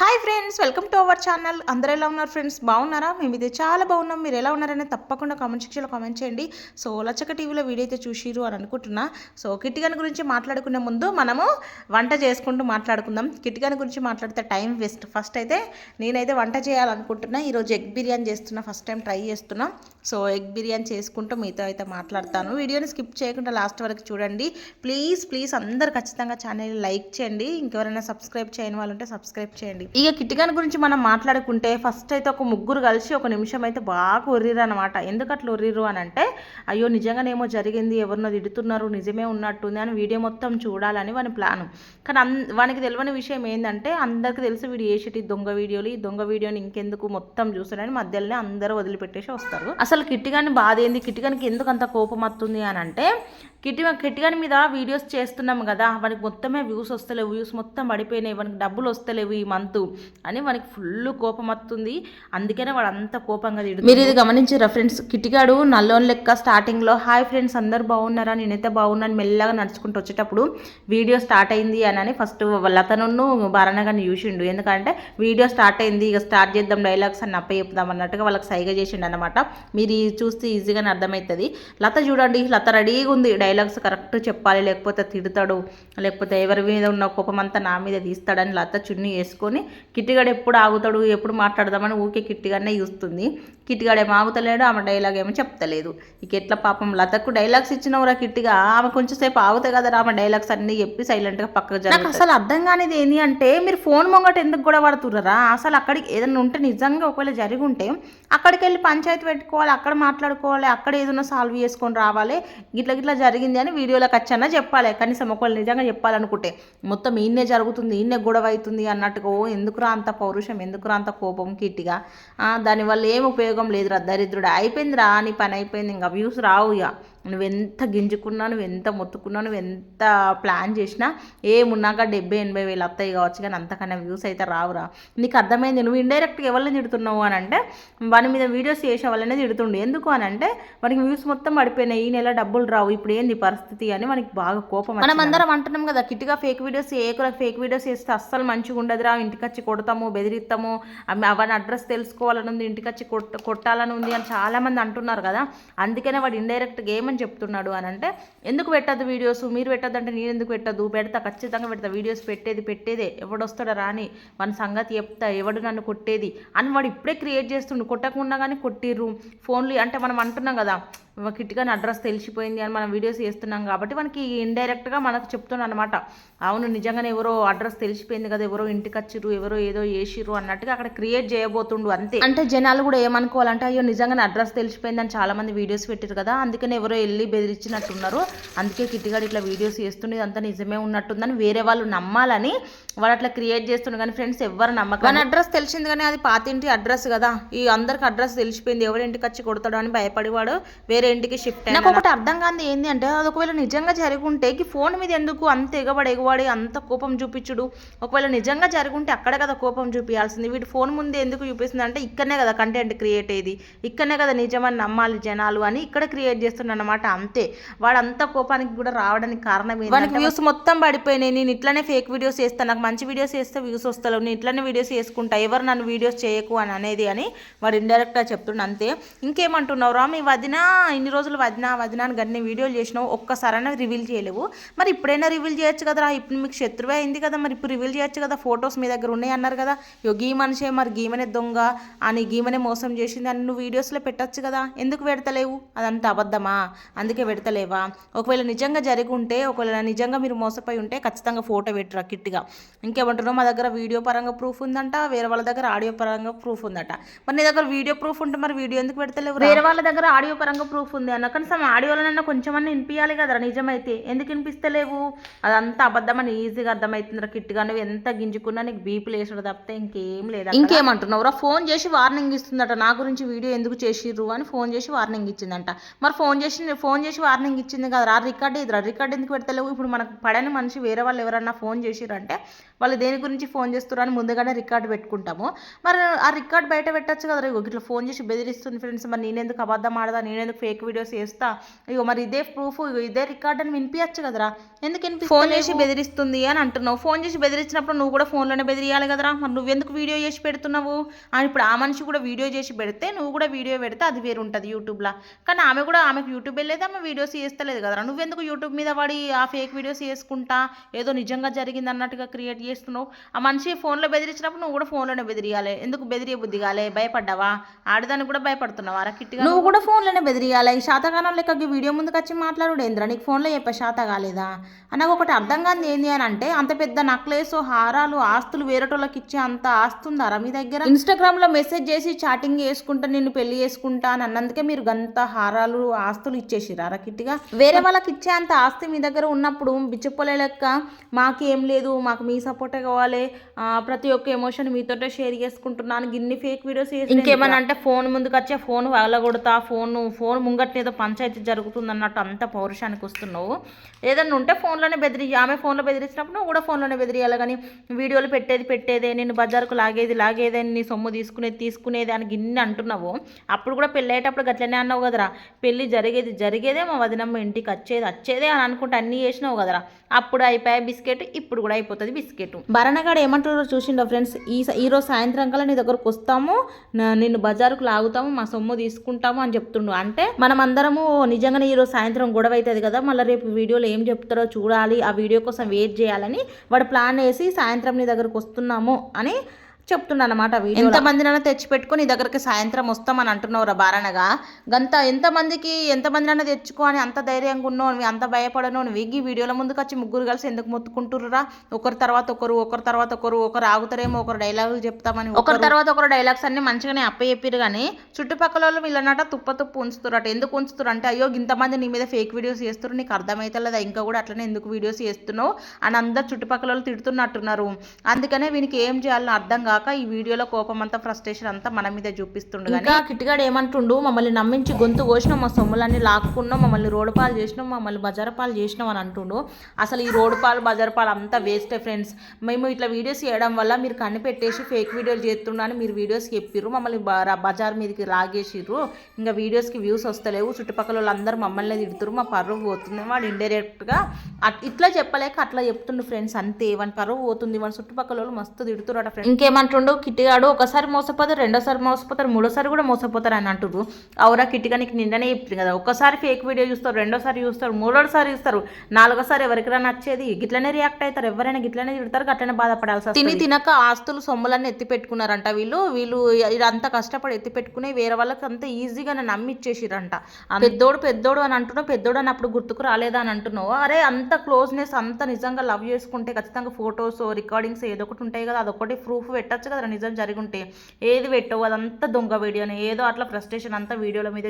Hi friends welcome to our channel అందరూ ఎలా ఉన్నారు ఫ్రెండ్స్ బాగున్నారా? మేము ఇది చాలా బాగున్నాం. మీరు ఎలా ఉన్నారని తప్పకుండా కామెంట్ సెక్షన్లో కామెంట్ చేయండి. సో లచ్చక టీవీలో వీడియో అయితే చూసిరు అని అనుకుంటున్నా. సో కిటికన్ గురించి మాట్లాడుకునే ముందు మనము వంట చేసుకుంటూ మాట్లాడుకుందాం. కిటికన్ గురించి మాట్లాడితే టైం వేస్ట్ ఫస్ట్ అయితే నేనైతే వంట చేయాలనుకుంటున్నా. ఈరోజు ఎగ్ బిర్యానీ చేస్తున్నా. ఫస్ట్ టైం ట్రై చేస్తున్నా. సో ఎగ్ బిర్యానీ చేసుకుంటూ మీతో అయితే మాట్లాడతాను. వీడియోని స్కిప్ చేయకుండా లాస్ట్ వరకు చూడండి. ప్లీజ్ ప్లీజ్ అందరు ఖచ్చితంగా ఛానల్ లైక్ చేయండి. ఇంకెవరైనా సబ్స్క్రైబ్ చేయని వాళ్ళు ఉంటే సబ్స్క్రైబ్ చేయండి. ఇక కిటికాన్ గురించి మనం మాట్లాడుకుంటే ఫస్ట్ అయితే ఒక ముగ్గురు కలిసి ఒక నిమిషం అయితే బాగా ఒర్రిరు అనమాట ఎందుకు అట్లా ఒర్రిరు అని అంటే అయ్యో నిజంగానేమో జరిగింది ఎవరినో తిడుతున్నారు నిజమే ఉన్నట్టుంది అని వీడియో మొత్తం చూడాలని వాని ప్లాన్ కానీ అన్ వానికి తెలియని విషయం ఏంటంటే అందరికీ తెలుసు వీడు ఏసిటి దొంగ వీడియోలు ఈ దొంగ వీడియోని ఇంకెందుకు మొత్తం చూసారని మధ్యలోనే అందరూ వదిలిపెట్టేసి వస్తారు. అసలు కిట్టిగాని బాధ ఏంది? కిట్టిగానికి ఎందుకు అంత కోపం వస్తుంది అని అంటే కిట్టి కిటికని మీద వీడియోస్ చేస్తున్నాం కదా వానికి మొత్తమే వ్యూస్ వస్తలేవు వ్యూస్ మొత్తం పడిపోయినాయి వానికి డబ్బులు వస్తలేవు ఈ మంత్ అని వానికి ఫుల్ కోపం వస్తుంది. అందుకనే వాడు అంత కోపంగా తిడు మీరు ఇది గమనించారా ఫ్రెండ్స్ కిటికాడు నల్లోని లెక్క స్టార్టింగ్లో హాయ్ ఫ్రెండ్స్ అందరు బాగున్నారా? నేనైతే బాగున్నాను. మెల్లగా నడుచుకుంటూ వచ్చేటప్పుడు వీడియో స్టార్ట్ అయింది అని అని ఫస్ట్ లతను భారణ చూసిండు. ఎందుకంటే వీడియో స్టార్ట్ అయింది ఇక స్టార్ట్ చేద్దాం డైలాగ్స్ అని అప్ప చెప్దాం అన్నట్టుగా వాళ్ళకి సైగ చేసిండు అనమాట మీరు చూస్తే ఈజీగానే అర్థమవుతుంది. లత చూడండి లత రెడీగా ఉంది. డైలాగ్స్ కరెక్ట్ చెప్పాలి లేకపోతే తిడతాడు లేకపోతే ఎవరి మీద ఉన్న కోపం అంతా నా మీద తీస్తాడని లత చున్నీ వేసుకొని కిట్టిగాడు ఎప్పుడు ఆగుతాడు ఎప్పుడు మాట్లాడదామని ఊకే కిట్టిగానే చూస్తుంది. కిట్టిగాడు ఏమో ఆగుతలేడు ఆమె డైలాగ్ ఏమో చెప్తలేదు. ఇక ఎట్లా పాపం లతకు డైలాగ్స్ ఇచ్చినవరా కిట్టిగా? ఆమె కొంచెం సేపు ఆగుతాయి కదా ఆమె డైలాగ్స్ అన్ని చెప్పి సైలెంట్గా పక్కకు జరుగుతాయి. నాకు అసలు అర్థం కానిది ఏంటి అంటే మీరు ఫోన్ ముంగట ఎందుకు కూడా పడుతుర్రా అసలు అక్కడికి ఏదైనా ఉంటే నిజంగా ఒకవేళ జరిగి ఉంటే అక్కడికి వెళ్ళి పంచాయతీ పెట్టుకోవాలి అక్కడ మాట్లాడుకోవాలి అక్కడ ఏదైనా సాల్వ్ చేసుకొని రావాలి. గిట్ల గిట్లా జరిగింది అని వీడియోలోకి ఖచ్చితంగా చెప్పాలి. కనీసం ఒకవేళ నిజంగా చెప్పాలనుకుంటే మొత్తం ఈయనే జరుగుతుంది ఈయనే గొడవ అవుతుంది అన్నట్టుగా ఓ ఎందుకురా అంత పౌరుషం ఎందుకురా అంత కోపం కిట్టిగా దానివల్ల ఏం ఉపయోగం లేదురా దరిద్రుడు? అయిపోయిందిరా అని పని అయిపోయింది ఇంకా వ్యూస్ రావు ఇక. నువ్వెంత గింజుకున్నా నువ్వు ఎంత మొత్తుకున్నా నువ్వు ఎంత ప్లాన్ చేసినా ఏమున్నాక డెబ్బై ఎనభై వేలు వస్తాయి కావచ్చు కానీ అంతకన్నా వ్యూస్ అయితే రావురా. నీకు అర్థమైంది? నువ్వు ఇండైరెక్ట్గా ఎవరిని తిడుతున్నావు అని అంటే వాని మీద వీడియోస్ చేసే వాళ్ళనే తిడుతుండే. ఎందుకు అని అంటే వానికి వ్యూస్ మొత్తం పడిపోయినాయి. ఈ నెల డబ్బులు రావు. ఇప్పుడు ఏంది పరిస్థితి అని మనకి బాగా కోపం మనం అందరం అంటున్నాం కదా కిట్గా ఫేక్ వీడియోస్ ఏ ఫేక్ వీడియోస్ చేస్తే అస్సలు మంచిగా ఉండదురా. ఇంటికి వచ్చి కొడతాము బెదిరిస్తాము. అవన్నీ అడ్రస్ తెలుసుకోవాలని ఉంది ఇంటికి వచ్చి కొట్ట కొట్టాలని ఉంది అని చాలామంది అంటున్నారు కదా. అందుకనే వాడు ఇండైరెక్ట్గా చేయమని చెప్తున్నాడు అని అంటే ఎందుకు పెట్టద్దు వీడియోస్ మీరు పెట్టద్దు అంటే నేను ఎందుకు పెట్టద్దు? పెడతా ఖచ్చితంగా పెడతా. వీడియోస్ పెట్టేది పెట్టేదే. ఎవడు వస్తాడా రాని మన సంగతి చెప్తా. ఎవడు నన్ను కొట్టేది? అని వాడు ఇప్పుడే క్రియేట్ చేస్తుండు. కొట్టకుండా కానీ కొట్టిర్రు. ఫోన్లు అంటే మనం అంటున్నాం కదా కిట్టిగాని అడ్రస్ తెలిసిపోయింది అని మనం వీడియోస్ చేస్తున్నాం కాబట్టి మనకి ఇండైరెక్ట్గా మనకు చెప్తున్నాను అనమాట అవును నిజంగానే ఎవరో అడ్రస్ తెలిసిపోయింది కదా ఎవరో ఇంటికి వచ్చిర్రు ఎవరో ఏదో చేసిర్రు అన్నట్టుగా అక్కడ క్రియేట్ చేయబోతుండు అంతే. అంటే జనాలు కూడా ఏమనుకోవాలంటే అయ్యో నిజంగానే అడ్రస్ తెలిసిపోయింది అని చాలా మంది వీడియోస్ పెట్టారు కదా అందుకని ఎవరో వెళ్ళి బెదిరించినట్టున్నారు. అందుకే కిట్టిగాడు ఇట్లా వీడియోస్ చేస్తుండే ఇదంతా నిజమే ఉన్నట్టుందని వేరే వాళ్ళు నమ్మాలని వాడు అట్లా క్రియేట్ చేస్తుండే. కానీ ఫ్రెండ్స్ ఎవరు నమ్మకం. కానీ అడ్రస్ తెలిసింది కానీ అది పాతింటి అడ్రస్ కదా. ఈ అందరికి అడ్రస్ తెలిసిపోయింది ఎవరి ఇంటికి వచ్చి కొడతాడు అని భయపడి వాడు వేరే ఇంటికి షిఫ్ట్ నాకు ఒకటి అర్థం కాదు ఏంది అంటే అది ఒకవేళ నిజంగా జరిగి ఉంటే ఈ ఫోన్ మీద ఎందుకు అంత ఎగబడి ఎగబడి అంత కోపం చూపించుడు? ఒకవేళ నిజంగా జరిగి ఉంటే అక్కడే కదా కోపం చూపించాల్సింది వీటి ఫోన్ ముందే ఎందుకు చూపిస్తుంది అంటే ఇక్కడనే కదా కంటెంట్ క్రియేట్ అయ్యేది. ఇక్కడనే కదా నిజమని నమ్మాలి జనాలు అని ఇక్కడ క్రియేట్ చేస్తున్నాడు అనమాట అంతే. వాడు అంత కోపానికి కూడా రావడానికి కారణం ఏంటి వానికి వ్యూస్ మొత్తం పడిపోయినాయి. నేను ఇట్లనే ఫేక్ వీడియోస్ చేస్తాను నాకు మంచి వీడియోస్ చేస్తే వ్యూస్ వస్తలేవు. నేను ఇట్లనే వీడియోస్ చేసుకుంటా ఎవరు నన్ను వీడియోస్ చేయకు అని అనేది అని వాడు ఇండైరెక్ట్గా చెప్తుండ అంతే. ఇంకేమంటున్నావు రా మీ వదిన ఇన్ని రోజులు వదినా వదినా అని గన్ని వీడియోలు చేసినావు ఒక్కసారైనా రివీల్ చేయలేవు. మరి ఇప్పుడైనా రివీల్ చేయొచ్చు కదరా? ఇప్పుడు మీకు శత్రువే అయింది కదా మరి ఇప్పుడు రివీల్ చేయొచ్చు కదా? ఫొటోస్ మీ దగ్గర ఉన్నాయి అన్నారు కదా? యో గీ మనిషే మరి గీమనే దొంగ అని గీమనే మోసం చేసింది అని నువ్వు వీడియోస్లో పెట్టచ్చు కదా? ఎందుకు పెడతలేవు? అదంతా అబద్ధమా? అందుకే పెడతలేవా? ఒకవేళ నిజంగా జరిగి ఉంటే ఒకవేళ నిజంగా మీరు మోసపోయి ఉంటే ఖచ్చితంగా ఫోటో పెట్టరా కిట్గా ఇంకేమంటున్నావు? మా దగ్గర వీడియో పరంగా ప్రూఫ్ ఉందంట వేరే వాళ్ళ దగ్గర ఆడియో పరంగా ప్రూఫ్ ఉందట. మరి నీ దగ్గర వీడియో ప్రూఫ్ ఉంటే మరి వీడియో ఎందుకు పెడతలేవు వేరే వాళ్ళ దగ్గర ఆడియో పరంగా ప్రూఫ్ ఉంది అన్న. కనీసం ఆడియోలోనన్నా కొంచెమన్నా వినిపించాలి కదరా నిజమైతే. ఎందుకు వినిపిస్తలేవు? అదంతా అబద్ధమని ఈజీగా అర్థమవుతుందిరా కిట్ నువ్వు ఎంత గింజుకున్నా నీకు బీపీ లేసుడు తప్పితే ఇంకేం లేదు ఇంకేమంటున్నావురా? ఫోన్ చేసి వార్నింగ్ ఇస్తుందట. నా గురించి వీడియో ఎందుకు చేసిర్రు అని ఫోన్ చేసి వార్నింగ్ ఇచ్చిందంట. మరి ఫోన్ చేసి ఫోన్ చేసి వార్నింగ్ ఇచ్చింది కదా ఆ రికార్డ్ ఇదిరా? రికార్డ్ ఎందుకు పెడతలేవు? ఇప్పుడు మనకు పడని మనిషి వేరే వాళ్ళు ఎవరన్నా ఫోన్ చేసిరంటే వాళ్ళు దేని గురించి ఫోన్ చేస్తున్నారు అని ముందుగానే రికార్డు పెట్టుకుంటాము. మరి ఆ రికార్డ్ బయట పెట్టచ్చు కదా ఇగో ఇట్లా ఫోన్ చేసి బెదిరిస్తుంది ఫ్రెండ్స్. మరి నేనెందుకు అబద్ధం ఆడదా? నేనెందుకు ఫేక్ వీడియోస్ చేస్తా. ఇగో మరి ఇదే ప్రూఫ్ ఇగో ఇదే రికార్డ్ అని వినిపించచ్చు కదరా. ఎందుకు వినిపి ఫోన్ చేసి బెదిరిస్తుంది అని అంటున్నావు. ఫోన్ చేసి బెదిరించినప్పుడు నువ్వు కూడా ఫోన్లోనే బెదిరియాలి కదరా. మరి నువ్వెందుకు వీడియో చేసి పెడుతున్నావు? అని ఇప్పుడు ఆ మనిషి కూడా వీడియో చేసి పెడితే నువ్వు కూడా వీడియో పెడితే అది వేరు ఉంటుంది యూట్యూబ్లో కానీ ఆమె కూడా ఆమెకు యూట్యూబ్ వెళ్ళేది ఆమె వీడియోస్ చేస్తలేదు కదరా. నువ్వెందుకు యూట్యూబ్ మీద పడి ఆ ఫేక్ వీడియోస్ చేసుకుంటా? ఏదో నిజంగా జరిగింది అన్నట్టుగా క్రియేట్ చేస్తున్నావు. ఆ మనిషి ఫోన్లో బెదిరించినప్పుడు నువ్వు కూడా ఫోన్లోనే బెదిరియాలి. ఎందుకు బెదిరియ బుద్ధి కాలే? భయపడ్డావా? ఆడదానికి కూడా భయపడుతున్నావా? రా కిట్టిగా నువ్వు కూడా ఫోన్లోనే బెదిరియాలి. అలా ఈ శాతగానం లెక్క ఈ వీడియో ముందుకు వచ్చి మాట్లాడు ఏంద్రా? నీకు ఫోన్లో చెప్పే శాత కాలేదా? నాకు ఒకటి అర్థం కాదు ఏంది అని అంటే అంత పెద్ద నక్లెస్ హారాలు ఆస్తులు వేరేటోళ్ళకి ఇచ్చే అంత ఆస్తుందారా మీ దగ్గర? ఇన్స్టాగ్రామ్లో మెసేజ్ చేసి చాటింగ్ చేసుకుంటా నిన్ను పెళ్ళి చేసుకుంటా అని అన్నందుకే మీరు గంత హారాలు ఆస్తులు ఇచ్చేసిరా కిట్టిగా? వేరే వాళ్ళకి ఇచ్చే అంత ఆస్తి మీ దగ్గర ఉన్నప్పుడు బిచ్చపోలే లెక్క మాకేం లేదు మాకు మీ సపోర్టే కావాలి ప్రతి ఒక్క ఎమోషన్ మీతోటే షేర్ చేసుకుంటున్నాను గిన్ని ఫేక్ వీడియోస్ ఇంకేమన్నా అంటే ఫోన్ ముందుకు వచ్చే ఫోన్ వగలగొడతా ఫోన్ ఫోన్ ముంగట్నేదో పంచాయతీ జరుగుతుంది అన్నట్టు అంత పౌరుషానికి వస్తున్నావు. ఏదన్నా ఉంటే ఫోన్లోనే బెదిరి ఆమె ఫోన్లో బెదిరించినప్పుడు నువ్వు కూడా ఫోన్లోనే బెదిరియాలి కానీ వీడియోలు పెట్టేది పెట్టేదే నేను బజార్కు లాగేది లాగేదే నీ సొమ్ము తీసుకునేది తీసుకునేది అని గిన్ని అంటున్నావు. అప్పుడు కూడా పెళ్ళి అయ్యేటప్పుడు గట్లనే అన్నావు కదరా. పెళ్ళి జరిగేది జరిగేదే మా వదినమ్మ ఇంటికి వచ్చేది వచ్చేదే అని అనుకుంటే అన్నీ చేసినావు కదరా. అప్పుడు అయిపోయాయి బిస్కెట్ ఇప్పుడు కూడా అయిపోతుంది బిస్కెట్. భరణగాడు ఏమంటారో చూసిండో ఫ్రెండ్స్. ఈ ఈరోజు సాయంత్రం కల్లా నీ దగ్గరకు వస్తాము నిన్ను బజారుకు లాగుతాము మా సొమ్ము తీసుకుంటాము అని చెప్తుండు. అంటే మనం అందరము నిజంగానే ఈరోజు సాయంత్రం గొడవ అవుతుంది కదా మళ్ళీ రేపు వీడియోలో ఏం చెప్తారో చూడాలి ఆ వీడియో కోసం వెయిట్ చేయాలని వాడు ప్లాన్ వేసి సాయంత్రం నీ దగ్గరకు వస్తున్నాము అని చెప్తున్నాను అనమాట ఎంతమందినైనా తెచ్చి పెట్టుకొని నీ దగ్గరికి సాయంత్రం వస్తామని అంటున్నావురా బారణగా గంత ఎంతమందికి ఎంతమందినైనా తెచ్చుకో అని అంత ధైర్యంగా ఉన్నావు నువ్వు అంత భయపడను నువ్వు ఈ వీడియోల ముందుకు వచ్చి ముగ్గురు కలిసి ఎందుకు మొత్తుకుంటుర్రా ఒకరి తర్వాత ఒకరు ఒకరి తర్వాత ఒకరు ఒకరు ఆగుతారేమో ఒకరు డైలాగులు చెప్తామని ఒకరి తర్వాత ఒకరు డైలాగ్స్ అన్ని మంచిగానే అప్ప చెప్పారు కానీ చుట్టుపక్కల వాళ్ళు వీళ్ళనట తుప్ప తుప్పు ఉంచుతురట ఎందుకు ఉంచుతురు అంటే అయ్యో ఇంతమంది నీ మీద ఫేక్ వీడియోస్ చేస్తున్నారు నీకు అర్థమైతలేదా? ఇంకా కూడా అట్లనే ఎందుకు వీడియోస్ చేస్తున్నావు? అని అందరు చుట్టుపక్కల వాళ్ళు తిడుతున్నట్టున్నారు. అందుకనే వీనికి ఏం చేయాలని అర్థం కాక ఈ వీడియోలో కోపం అంతా ఫ్రస్ట్రేషన్ అంతా మన మీద చూపిస్తుండు కానీ కిట్టిగాడు ఏమంటుండు మమ్మల్ని నమ్మించి గొంతు కోసినాం మా సొమ్ములన్నీ లాక్కున్నాం మమ్మల్ని రోడ్డు పాలు చేసినాం మమ్మల్ని బజారు పాలు చేసినాం అని అంటుండు. అసలు ఈ రోడ్డు పాలు బజారు పాలు అంతా వేస్టే ఫ్రెండ్స్ మేము ఇట్లా వీడియోస్ చేయడం వల్ల మీరు కనిపెట్టేసి ఫేక్ వీడియోలు చేస్తుండ అని మీరు వీడియోస్ చెప్పిర్రు మమ్మల్ని బజార్ మీదకి లాగేసిర్రు. ఇంకా వీడియోస్కి వ్యూస్ వస్తలేవు చుట్టుపక్కల వాళ్ళందరూ మమ్మల్ని తిడుతురు మా పరువు పోతుంది వాడు ఇండైరెక్ట్గా ఇట్లా చెప్పలేక అట్లా చెప్తుండు ఫ్రెండ్స్ అంతే. వాని పరువు పోతుంది వాని చుట్టుపక్కల వాళ్ళు మస్తు తిడుతురట ఫ్రెండ్స్ ఇంకేమంటుండు కిట్టిగాడు ఒకసారి మోసపోతారు రెండోసారి మోసపోతారు మూడోసారి కూడా మోసపోతారు అని అంటుర్రు అవురా కిట్టిగా నీకు నిన్ననే చెప్పింది కదా ఒకసారి ఫేక్ వీడియో చూస్తారు రెండోసారి చూస్తారు మూడోసారి చూస్తారు నాలుగోసారి ఎవరికైనా నచ్చేది? గిట్లనే రియాక్ట్ అవుతారు ఎవరైనా గిట్లనే తిడతారు గట్లనే బాధపడాల్సి తిని తినక ఆస్తులు సొమ్ములన్నీ ఎత్తి పెట్టుకున్నారంట వీళ్ళు. వీళ్ళు ఇదంతా కష్టపడి ఎత్తి పెట్టుకుని వేరే వాళ్ళకి అంత ఈజీగా నమ్మి ఇచ్చేసిరంట ఆ పెద్దోడు పెద్దోడు అని అంటున్నావు పెద్దోడు అని అప్పుడు గుర్తుకు రాలేదా అని అంటున్నావు? అరే అంత క్లోజ్నెస్ అంత నిజంగా లవ్ చేసుకుంటే ఖచ్చితంగా ఫొటోస్ రికార్డింగ్స్ ఏదో ఒకటి ఉంటాయి కదా అదొకటి ప్రూఫ్ పెట్టచ్చు కదా నిజం జరిగి ఉంటే ఏది పెట్టవు అదంతా దొంగ వీడియోని. ఏదో అట్లా ఫ్రస్ట్రేషన్ అంతా వీడియోల మీద